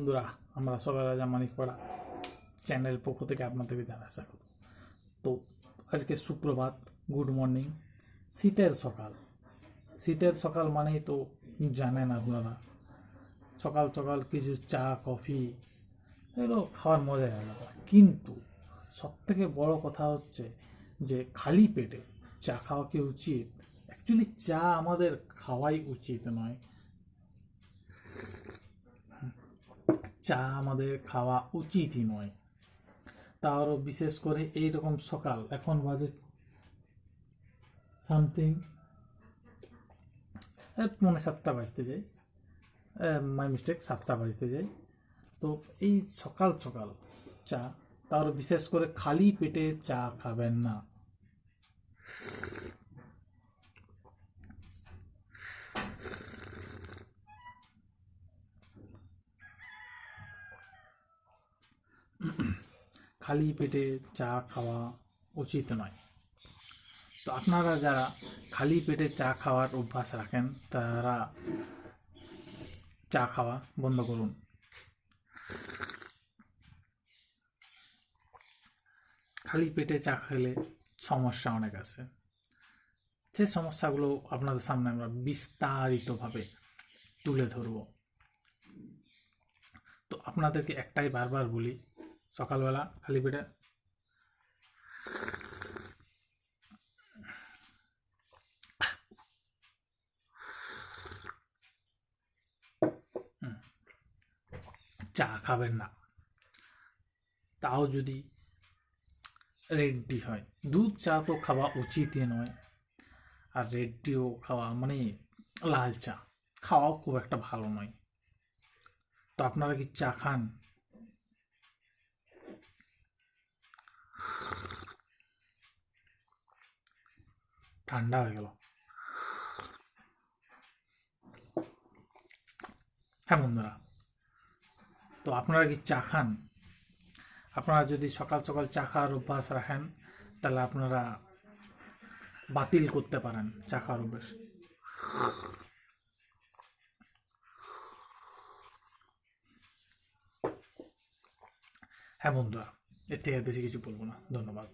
বন্ধুরা, আমরা সবাই রাজা মানিকপাড়া চ্যানেল পক্ষ থেকে আপনাদেরকে জানাই স্বাগত। তো আজকে সুপ্রভাত, গুড মর্নিং, শীতের সকাল। শীতের সকাল মানেই তো জানেন আপনারা, সকাল সকাল কিছু চা, কফি, এগুলো খাওয়ার মজাই আলাদা। কিন্তু সব থেকে বড় কথা হচ্ছে যে খালি পেটে চা খাওয়া কি উচিত? অ্যাকচুয়ালি চা আমাদের খাওয়াই উচিত নয়। চা আমাদের খাওয়া উচিতই নয়। তারও বিশেষ করে এই রকম সকাল, এখন বাজে সামথিং পৌনে সাতটা বাজতে যাই মাই মিস্টেক সাতটা বাজতে যাই তো এই সকাল সকাল চা তার বিশেষ করে খালি পেটে চা খাবেন না। খালি পেটে চা খাওয়া উচিত নয়। তো আপনারা যারা খালি পেটে চা খাওয়ার অভ্যাস রাখেন, তারা চা খাওয়া বন্ধ করুন। খালি পেটে চা খেলে সমস্যা অনেক আছে। সে সমস্যাগুলো আপনাদের সামনে আমরা বিস্তারিতভাবে তুলে ধরব। তো আপনাদেরকে একটাই বারবার বলি সকালবেলা খালি পেটে। চা খাবেন না। তাও যদি রেড টি হয়। দুধ, চা তো খাওয়া উচিতই নয়। আর রেড টিও খাওয়া মানে লাল চা। খাওয়াও খুব একটা ভালো নয়। তো আপনারা কি চা খান? ঠান্ডা হয়ে গেল। হ্যাঁ বন্ধুরা, তো আপনারা কি চা খান? আপনারা যদি সকাল সকাল চা খাওয়ার অভ্যাস রাখেন, তাহলে আপনারা বাতিল করতে পারেন চা খাওয়ার অভ্যাস। হ্যাঁ বন্ধুরা, এর থেকে বেশি কিছু বলব না। ধন্যবাদ।